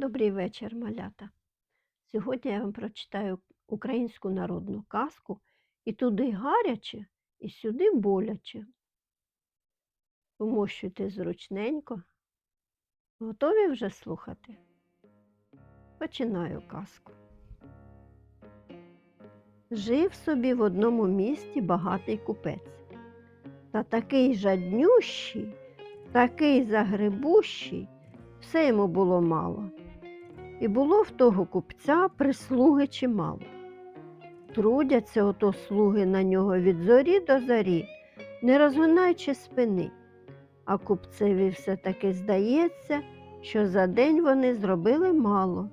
Добрий вечір, малята. Сьогодні я вам прочитаю українську народну казку і туди гаряче, і сюди боляче. Вмощуйте зручненько. Готові вже слухати? Починаю казку. Жив собі в одному місті багатий купець. Та такий жаднющий, такий загребущий, все йому було мало. І було в того купця прислуги чимало. Трудяться ото слуги на нього від зорі до зорі, не розгинаючи спини. А купцеві все таки здається, що за день вони зробили мало.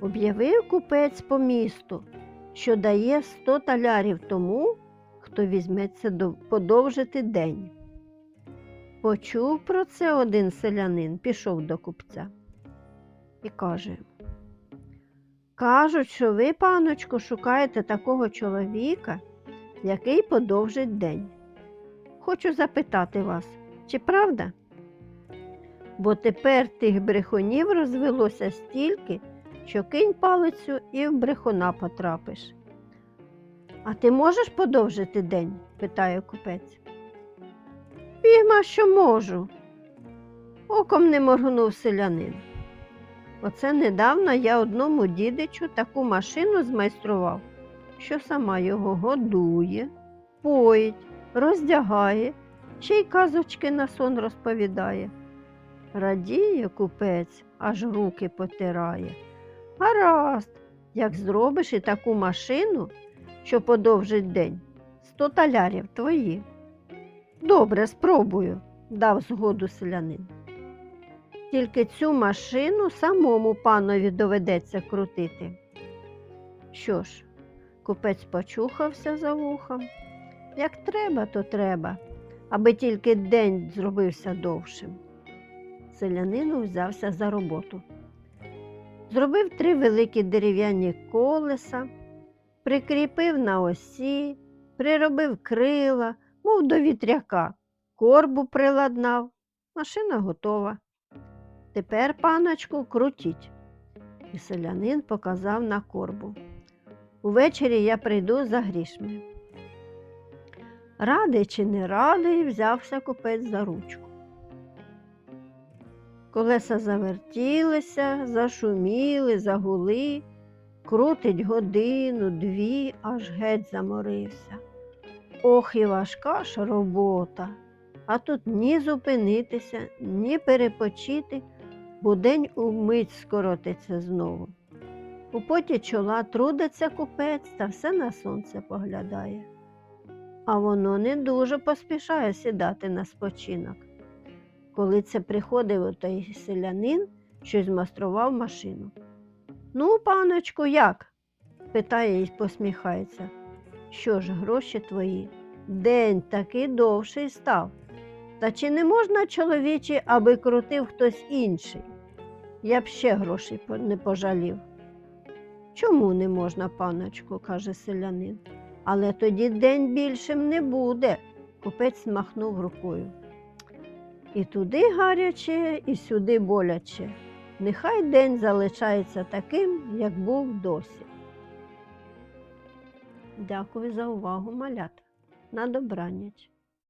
Об'явив купець по місту, що дає сто талярів тому, хто візьметься подовжити день. Почув про це один селянин, пішов до купця і каже: Кажуть, що ви, паночку, шукаєте такого чоловіка, який подовжить день. Хочу запитати вас, чи правда? Бо тепер тих брехунів розвелося стільки, що кинь палицю і в брехуна потрапиш. А ти можеш подовжити день? питає купець. Пігма, що можу. Оком не моргнув селянин. Оце недавно я одному дідичу таку машину змайстрував, що сама його годує, поїть, роздягає, ще й казочки на сон розповідає. Радіє купець, аж руки потирає. Гаразд, як зробиш і таку машину, що подовжить день, сто талярів твої. Добре, спробую, дав згоду селянин. Тільки цю машину самому панові доведеться крутити. Що ж, купець почухався за вухом. Як треба, то треба, аби тільки день зробився довшим. Селянин взявся за роботу. Зробив три великі дерев'яні колеса, прикріпив на осі, приробив крила, мов до вітряка, корбу приладнав. Машина готова. Тепер, паночку, крутіть. І селянин показав на корбу. Увечері я прийду за грішми. Радий чи не радий, взявся купець за ручку. Колеса завертілися, зашуміли, загули, крутить годину, дві, аж геть заморився. Ох, і важка ж робота, а тут ні зупинитися, ні перепочити, бо день умить скоротиться знову. У поті чола трудиться купець та все на сонце поглядає. А воно не дуже поспішає сідати на спочинок. Коли це приходив той селянин, що змайстрував машину. Ну, паночку, як? питає і посміхається. Що ж, гроші твої? День такий довший став. Та чи не можна, чоловічі, аби крутив хтось інший? Я б ще грошей не пожалів. Чому не можна, паночку, каже селянин. Але тоді день більшим не буде. Купець махнув рукою. І туди гаряче, і сюди боляче. Нехай день залишається таким, як був досі. Дякую за увагу, малята. На добраніч.